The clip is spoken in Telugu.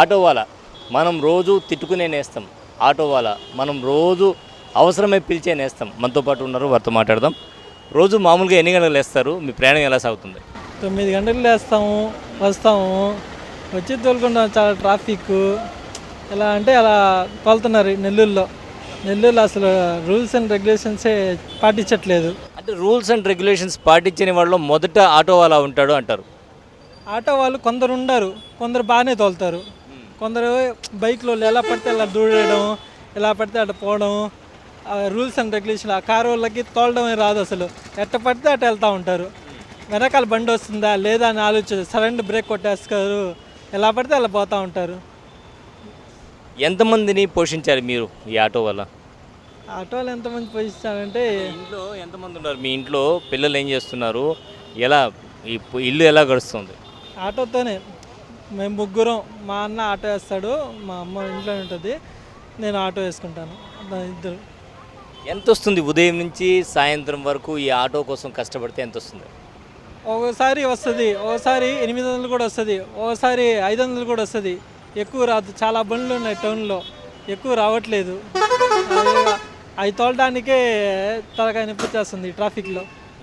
ఆటో వాళ్ళ మనం రోజు తిట్టుకునే నేస్తాం. ఆటో వాళ్ళ మనం రోజు అవసరమై పిలిచే నేస్తాం. మనతో పాటు ఉన్నారు వారితో మాట్లాడదాం. రోజు మామూలుగా ఎన్ని గంటలు వేస్తారు మీ ప్రయాణం ఎలా సాగుతుంది? తొమ్మిది గంటలు లేస్తాము వస్తాము. వచ్చి తోలుకుంటాం చాలా ట్రాఫిక్. ఎలా అంటే అలా తోలుతున్నారు నెల్లూరులో. నెల్లూరులో అసలు రూల్స్ అండ్ రెగ్యులేషన్సే పాటించట్లేదు. అంటే రూల్స్ అండ్ రెగ్యులేషన్స్ పాటించని వాళ్ళు మొదట ఆటో వాళ్ళ ఉంటాడు అంటారు. ఆటో వాళ్ళు కొందరు ఉండరు కొందరు బాగానే తోలుతారు. కొందరు బైక్లో ఎలా పడితే అలా దూడడం ఎలా పడితే అట్లా పోవడం రూల్స్ అండ్ రెగ్యులేషన్ ఆ కారు వాళ్ళకి తోలడమే రాదు అసలు. ఎట్ట పడితే అట్ట వెళ్తూ ఉంటారు. వెనకాల బండి వస్తుందా లేదా అని ఆలోచన సడన్ బ్రేక్ కొట్టేస్తారు. ఎలా పడితే అలా పోతూ ఉంటారు. ఎంతమందిని పోషించారు మీరు ఈ ఆటో వల్ల? ఆటోలు ఎంతమంది పోయిస్తారంటే ఇంట్లో ఎంతమంది ఉన్నారు? మీ ఇంట్లో పిల్లలు ఏం చేస్తున్నారు? ఎలా ఈ ఇల్లు ఎలా గడుస్తుంది? ఆటోతోనే. మేము ముగ్గురం మా అన్న ఆటో వేస్తాడు మా అమ్మ ఇంట్లో ఉంటుంది నేను ఆటో వేసుకుంటాను ఇద్దరు. ఎంత వస్తుంది ఉదయం నుంచి సాయంత్రం వరకు ఈ ఆటో కోసం కష్టపడితే ఎంత వస్తుంది ఒకసారి వస్తుంది ఒకసారి ఎనిమిది వందలు కూడా వస్తుంది ఒకసారి ఐదు వందలు కూడా వస్తుంది. ఎక్కువ రాదు చాలా బండ్లు ఉన్నాయి టౌన్లో ఎక్కువ రావట్లేదు. అవి- అవి తోలడానికే తలకాయ నొప్పి వచ్చేస్తుంది ట్రాఫిక్లో.